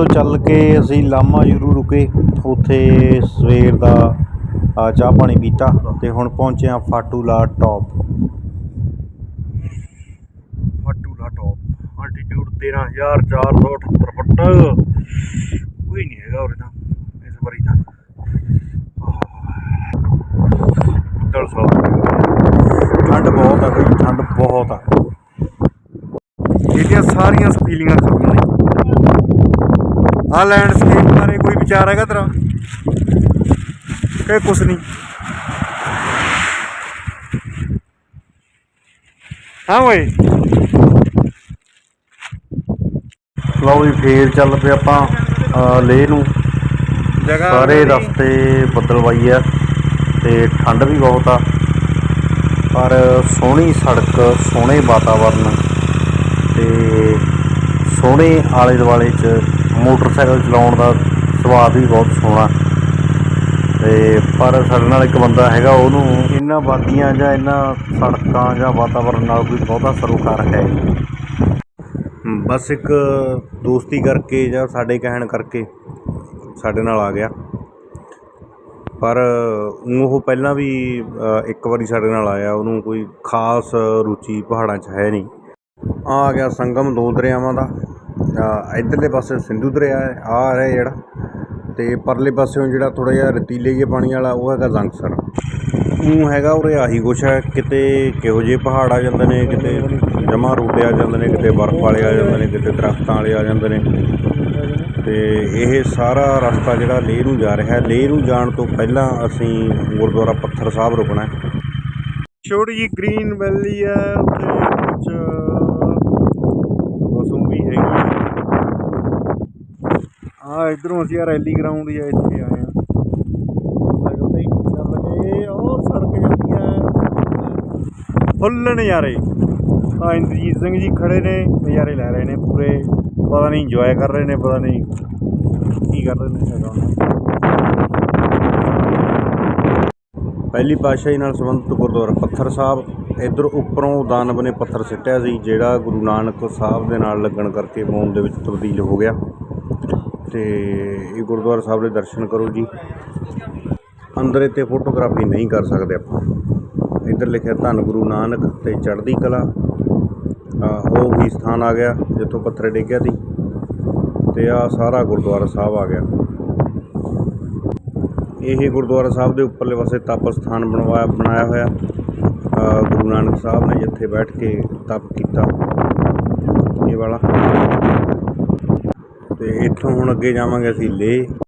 ਤੋਂ ਚੱਲ ਕੇ ਅਸੀਂ ਲਾਮਾ ਜਰੂ ਰੁਕੇ ਉੱਥੇ ਸਵੇਰ ਦਾ ਆ, ਚਾਹ ਪਾਣੀ ਪੀਤਾ ਤੇ ਹੁਣ ਪਹੁੰਚੇ ਆ Fotula top Fotula top altitude 13478 foot. ਕੋਈ ਨਹੀਂ ਹੈਗਾ ਉਰੇ ਤਾਂ ਇਸ ਵਾਰੀ ਤਾਂ। ਦਲ ਠੰਡ ਬਹੁਤ ਆ ਕੋਈ ਠੰਡ ਬਹੁਤ ਆ। ਇਹਦੀਆਂ ਸਾਰੀਆਂ ਫੀਲਿੰਗਾਂ ਖਤਮ ਨੇ। ਆ ਲੈਂਡਸਕੇਪ ਬਾਰੇ ਕੋਈ ਵਿਚਾਰ ਹੈਗਾ ਤੇਰਾ? ਕਿ ਕੁਛ ਨਹੀਂ। ਹਾਂ ਓਏ ਲਓ ਵੀ ਫੇਰ ਚੱਲ ਪਏ ਆਪਾਂ ਲੇਹ ਨੂੰ। ਸਾਰੇ ਰਸਤੇ ਬੱਦਲਵਾਈ ਆ ਤੇ ਠੰਡ ਵੀ ਬਹੁਤ ਆ। ਪਰ ਸੋਹਣੀ ਸੜਕ ਸੋਹਣੇ ਵਾਤਾਵਰਨ ਤੇ ਸੋਹਣੇ ਆਲੇ ਦੁਆਲੇ ਚ ਮੋਟਰਸਾਈਕਲ ਚਲਾਉਣ ਦਾ ਸਵਾਦ ਵੀ ਬਹੁਤ ਸੋਹਣਾ। ਤੇ ਪਰ ਸਾਡੇ ਨਾਲ ਇੱਕ ਬੰਦਾ ਹੈਗਾ, ਉਹਨੂੰ ਇਹਨਾਂ ਵਾਦੀਆਂ ਜਾਂ ਇਹਨਾਂ ਸੜਕਾਂ ਜਾਂ ਵਾਤਾਵਰਨ ਨਾਲ ਕੋਈ ਬਹੁਤਾ ਸਰੋਕਾਰ ਹੈ ਬਸ ਇੱਕ ਦੋਸਤੀ ਕਰਕੇ ਜਾਂ ਸਾਡੇ ਕਹਿਣ ਕਰਕੇ ਸਾਡੇ ਨਾਲ ਆ ਗਿਆ। ਪਰ ਉਹ ਪਹਿਲਾਂ ਵੀ ਇੱਕ ਵਾਰੀ ਸਾਡੇ ਨਾਲ ਆਇਆ, ਉਹਨੂੰ ਕੋਈ ਖਾਸ ਰੁਚੀ ਪਹਾੜਾਂ 'ਚ ਹੈ ਨਹੀਂ। ਆ ਗਿਆ ਸੰਗਮ ਦੋ ਦਰਿਆਵਾਂ ਦਾ। ਇੱਧਰਲੇ ਪਾਸੇ ਸਿੰਧੂ ਦਰਿਆ ਹੈ, ਆ ਆ ਰਿਹਾ ਜਿਹੜਾ। ਤੇ ਪਰਲੇ ਪਾਸਿਓਂ ਜਿਹੜਾ ਥੋੜਾ ਜਿਹਾ ਰਤੀਲੇ ਜਿਹੇ ਪਾਣੀ ਵਾਲਾ, ਉਹ ਹੈਗਾ ਜ਼ੰਗਸਰ ਉਹ ਹੈਗਾ ਉਰੇ ਆਹੀ ਕੁਛ ਹੈ, ਕਿਤੇ ਕਿਹੋ ਜਿਹੇ ਪਹਾੜ ਆ ਜਾਂਦੇ ਨੇ, ਕਿਤੇ ਜਮਾ ਰੂਟੇ ਆ ਜਾਂਦੇ ਨੇ, ਕਿਤੇ ਬਰਫ਼ ਵਾਲੇ ਆ ਜਾਂਦੇ ਨੇ, ਕਿਤੇ ਦਰਖਤਾਂ ਵਾਲੇ ਆ ਜਾਂਦੇ ਨੇ। ਤੇ ਇਹ ਸਾਰਾ ਰਸਤਾ ਜਿਹੜਾ ਲੇਹ ਨੂੰ ਜਾ ਰਿਹਾ ਹੈ, ਲੇਹ ਨੂੰ ਜਾਣ ਤੋਂ ਪਹਿਲਾਂ ਅਸੀਂ ਗੁਰਦੁਆਰਾ ਪੱਥਰ ਸਾਹਿਬ ਰੁਕਣਾ ਹੈ। ਛੋਟੀ ਜੀ ਗ੍ਰੀਨ ਵੈਲੀ ਹੈ, ਉੱਥੇ ਕੁਝ ਮੌਸਮ ਵੀ ਹੈਗੀ ਹਾਂ, ਇਧਰੋਂ ਅਸੀਂ ਆ ਰੈਲੀ ਗਰਾਊਂਡ ਜਾਂ ਇੱਥੇ ਆਏ ਆ ਲੱਗਦਾ ਹੀ ਚੱਲ ਗਏ ਉਹ ਸੜਕ ਜਾਂਦੀ ਹੈ ਫੁੱਲ ਨਜ਼ਾਰੇ। ਆ ਇੰਦਰਜੀਤ ਸਿੰਘ ਜੀ ਖੜੇ ਨੇ, ਨਜ਼ਾਰੇ ਲੈ ਰਹੇ ਨੇ ਪੂਰੇ। ਪਤਾ ਨਹੀਂ ਇੰਜੋਏ ਕਰ ਰਹੇ ਨੇ, ਪਤਾ ਨਹੀਂ ਕੀ ਕਰ ਰਹੇ ਨੇ ਹੈਗਾ। ਪਹਿਲੀ ਪਾਤਸ਼ਾਹੀ ਨਾਲ ਸੰਬੰਧਿਤ ਗੁਰਦੁਆਰਾ ਪੱਥਰ ਸਾਹਿਬ। ਇਧਰ ਉੱਪਰੋਂ ਦਾਨਵ ਨੇ ਪੱਥਰ ਸਿੱਟਿਆ ਸੀ, ਜਿਹੜਾ ਗੁਰੂ ਨਾਨਕ ਸਾਹਿਬ ਦੇ ਨਾਲ ਲੱਗਣ ਕਰਕੇ ਮੋਮ ਦੇ ਵਿੱਚ ਤਬਦੀਲ ਹੋ ਗਿਆ। ਤੇ ਇਹ ਗੁਰਦੁਆਰਾ ਸਾਹਿਬ ਦੇ ਦਰਸ਼ਨ ਕਰੋ ਜੀ। ਅੰਦਰ ਇੱਥੇ ਫੋਟੋਗ੍ਰਾਫੀ ਨਹੀਂ ਕਰ ਸਕਦੇ ਆਪਾਂ। ਇੱਧਰ ਲਿਖਿਆ, ਧੰਨ ਗੁਰੂ ਨਾਨਕ ਤੇ ਚੜ੍ਹਦੀ ਕਲਾ। ਆਹ ਉਹ ਹੀ ਸਥਾਨ ਆ ਗਿਆ, ਜਿੱਥੋਂ ਪੱਥਰ ਡੇਗਿਆ ਸੀ। ਤੇ ਆ ਸਾਰਾ ਗੁਰਦੁਆਰਾ ਸਾਹਿਬ ਆ ਗਿਆ। ਇਹ ਗੁਰਦੁਆਰਾ ਸਾਹਿਬ ਦੇ ਉੱਪਰਲੇ ਪਾਸੇ ਤਪ ਸਥਾਨ ਬਣਵਾਇਆ, ਬਣਾਇਆ ਹੋਇਆ। ਗੁਰੂ ਨਾਨਕ ਸਾਹਿਬ ਨੇ ਜਿੱਥੇ ਬੈਠ ਕੇ ਤਪ ਕੀਤਾ। ਇਹ ਵਾਲਾ। ਅਤੇ ਇੱਥੋਂ ਹੁਣ ਅੱਗੇ ਜਾਵਾਂਗੇ ਅਸੀਂ ਲੇਹ